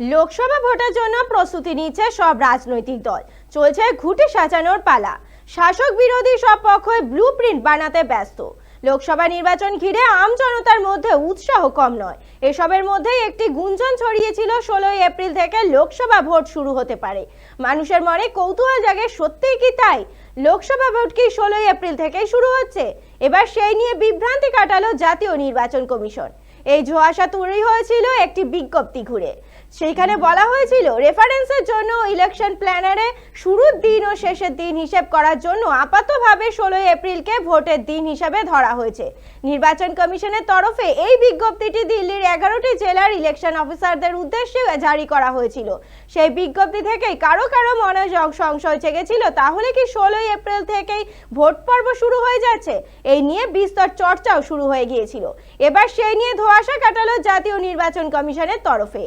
লোকসভা ভোটের জন্য প্রস্তুতি নিচ্ছে সব রাজনৈতিক দল। চলছে ঘুটে সাজানোর পালা। শাসক বিরোধী সব পক্ষই ব্লু বানাতে ব্যস্ত। লোকসভা নির্বাচন ঘিরে আম জনতার মধ্যে উৎসাহ কম নয়। এসবের মধ্যেই একটি গুঞ্জন ছড়িয়েছিল ষোলোই এপ্রিল থেকে লোকসভা ভোট শুরু হতে পারে। মানুষের মনে কৌতূহল জাগে, সত্যিই কি তাই? লোকসভা ভোট কি ষোলোই এপ্রিল থেকেই শুরু হচ্ছে? এবার সেই নিয়ে বিভ্রান্তি কাটালো জাতীয় নির্বাচন কমিশন। এই ধোঁয়াশা তৈরি হয়েছিল একটি বিজ্ঞপ্তি ঘুরে। সেইখানে বলা হয়েছিল রেফারেন্সের জন্য ইলেকশন প্ল্যানারে শুরুর দিন ও শেষের দিন হিসেব করার জন্য আপাতভাবে ষোলোই এপ্রিলকে ভোটের দিন হিসাবে ধরা হয়েছে। নির্বাচন কমিশনের তরফে এই বিজ্ঞপ্তিটি দিল্লির এগারোটি জেলার ইলেকশন অফিসারদের উদ্দেশ্যে জারি করা হয়েছিল। সেই বিজ্ঞপ্তি থেকেই কারও কারও মনে সংশয় জেগেছিল। তাহলে কি ষোলোই এপ্রিল থেকেই ভোট পর্ব শুরু হয়ে যাচ্ছে? এই নিয়ে বিস্তর চর্চাও শুরু হয়ে গিয়েছিল। এবার সেই নিয়ে ধোঁয়াশা কাটালো জাতীয় নির্বাচন কমিশনের তরফে।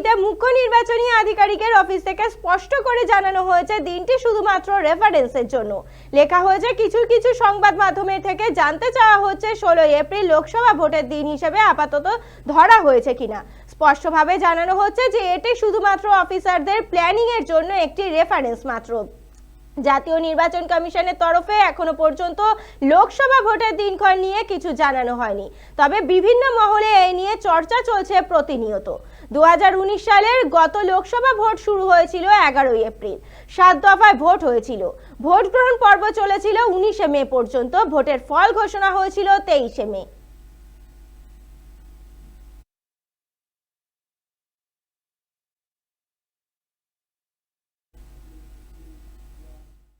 দিল্লিতে মুখ্য নির্বাচনী আধিকারিকের অফিস থেকে স্পষ্ট করে জানানো হয়েছে, দিনটি শুধুমাত্র রেফারেন্সের জন্য। লেখা হয়েছে, কিছু কিছু সংবাদ মাধ্যমের থেকে জানতে চাওয়া হচ্ছে, ষোলোই এপ্রিল লোকসভা ভোটের দিন হিসেবে আপাতত ধরা হয়েছে কিনা। স্পষ্টভাবে জানানো হচ্ছে যে, এটি শুধুমাত্র অফিসারদের প্ল্যানিং এর জন্য একটি রেফারেন্স মাত্র। জাতীয় নির্বাচন কমিশনের তরফে এখনও পর্যন্ত লোকসভা ভোটের দিনক্ষণ নিয়ে কিছু জানানো হয়নি। তবে বিভিন্ন মহলে এই নিয়ে চর্চা চলছে প্রতিনিয়ত। দু হাজার উনিশ সালের গত লোকসভা ভোট শুরু হয়েছিল এগারোই এপ্রিল। সাত দফায় ভোট হয়েছিল। ভোট গ্রহণ পর্ব চলেছিল উনিশে মে পর্যন্ত। ভোটের ফল ঘোষণা হয়েছিল তেইশে মে।